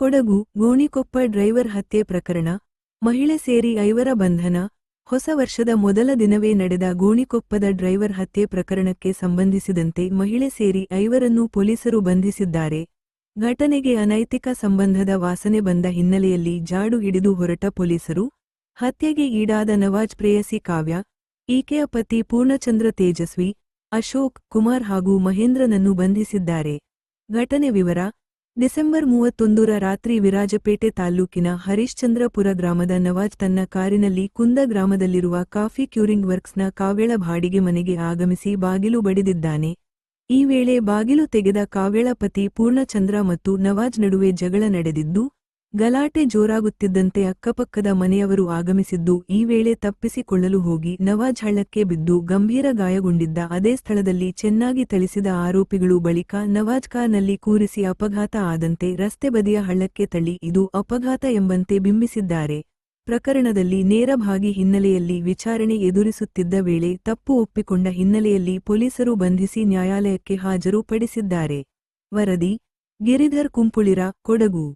Kodagu, Gonikoppa driver ಹತ್ಯೆ ಪ್ರಕರಣ, ಮಹಿಳೆ ಸೇರಿ ಐವರ ಬಂಧನ, ಹೊಸ ವರ್ಷದ ಮೊದಲ ದಿನವೇ ನಡೆದ ಗೋಣಿಕೊಪ್ಪದ ಡ್ರೈವರ್ ಹತ್ಯೆ ಪ್ರಕರಣಕ್ಕೆ ಸಂಬಂಧಿಸಿದಂತೆ ಮಹಿಳೆ ಸೇರಿ ಐವರನ್ನು ಪೊಲೀಸರು ಬಂಧಿಸಿದ್ದಾರೆ. ಘಟನೆಗೆ ಅನೈತಿಕ ಸಂಬಂಧದ ವಾಸನೆ ಬಂದ ಹಿನ್ನೆಲೆಯಲ್ಲಿ ಜಾಡು ಹಿಡಿದು ಹೊರಟ ಪೊಲೀಸರು, ಹತ್ಯೆಗೆ ಈಡಾದ ನವಾಜ್ ಪ್ರೇಯಸಿ ಕಾವ್ಯ, ಈಕೆಯ ಪತಿ ಪೂರ್ಣಚಂದ್ರ ತೇಜಸ್ವಿ, ಅಶೋಕ್ ಕುಮಾರ್ ಹಾಗೂ ಮಹೇಂದ್ರನನ್ನು ಬಂಧಿಸಿದ್ದಾರೆ. ಘಟನೆ ವಿವರ ಡಿಸೆಂಬರ್ ಮೂವತ್ತೊಂದರ ರಾತ್ರಿ ವಿರಾಜಪೇಟೆ ತಾಲ್ಲೂಕಿನ ಹರಿಶ್ಚಂದ್ರಪುರ ಗ್ರಾಮದ ನವಾಜ್ ತನ್ನ ಕಾರಿನಲ್ಲಿ ಕುಂದ ಗ್ರಾಮದಲ್ಲಿರುವ ಕಾಫಿ ಕ್ಯೂರಿಂಗ್ ವರ್ಕ್ಸ್ನ ಕಾವ್ಯಳ ಬಾಡಿಗೆ ಮನೆಗೆ ಆಗಮಿಸಿ ಬಾಗಿಲು ಬಡಿದಿದ್ದಾನೆ. ಈ ವೇಳೆ ಬಾಗಿಲು ತೆಗೆದ ಕಾವ್ಯಳ ಪತಿ ಪೂರ್ಣಚಂದ್ರ ಮತ್ತು ನವಾಜ್ ನಡುವೆ ಜಗಳ ನಡೆದಿದ್ದು ಗಲಾಟೆ ಜೋರಾಗುತ್ತಿದ್ದಂತೆ ಅಕ್ಕಪಕ್ಕದ ಮನೆಯವರು ಆಗಮಿಸಿದ್ದು, ಈ ವೇಳೆ ತಪ್ಪಿಸಿಕೊಳ್ಳಲು ಹೋಗಿ ನವಾಜ್ ಹಳ್ಳಕ್ಕೆ ಬಿದ್ದು ಗಂಭೀರ ಗಾಯಗೊಂಡಿದ್ದ ಅದೇ ಸ್ಥಳದಲ್ಲಿ ಚೆನ್ನಾಗಿ ಥಳಿಸಿದ ಆರೋಪಿಗಳು ಬಳಿಕ ನವಾಜ್ ಕಾರ್ನಲ್ಲಿ ಕೂರಿಸಿ ಅಪಘಾತ ಆದಂತೆ ರಸ್ತೆ ಬದಿಯ ಹಳ್ಳಕ್ಕೆ ತಳ್ಳಿ ಇದು ಅಪಘಾತ ಎಂಬಂತೆ ಬಿಂಬಿಸಿದ್ದಾರೆ. ಪ್ರಕರಣದಲ್ಲಿ ನೇರಭಾಗಿ ಹಿನ್ನೆಲೆಯಲ್ಲಿ ವಿಚಾರಣೆ ಎದುರಿಸುತ್ತಿದ್ದ ವೇಳೆ ತಪ್ಪು ಒಪ್ಪಿಕೊಂಡ ಹಿನ್ನೆಲೆಯಲ್ಲಿ ಪೊಲೀಸರು ಬಂಧಿಸಿ ನ್ಯಾಯಾಲಯಕ್ಕೆ ಹಾಜರುಪಡಿಸಿದ್ದಾರೆ. ವರದಿ, ಗಿರಿಧರ್ ಕುಂಪುಳಿರ, ಕೊಡಗು.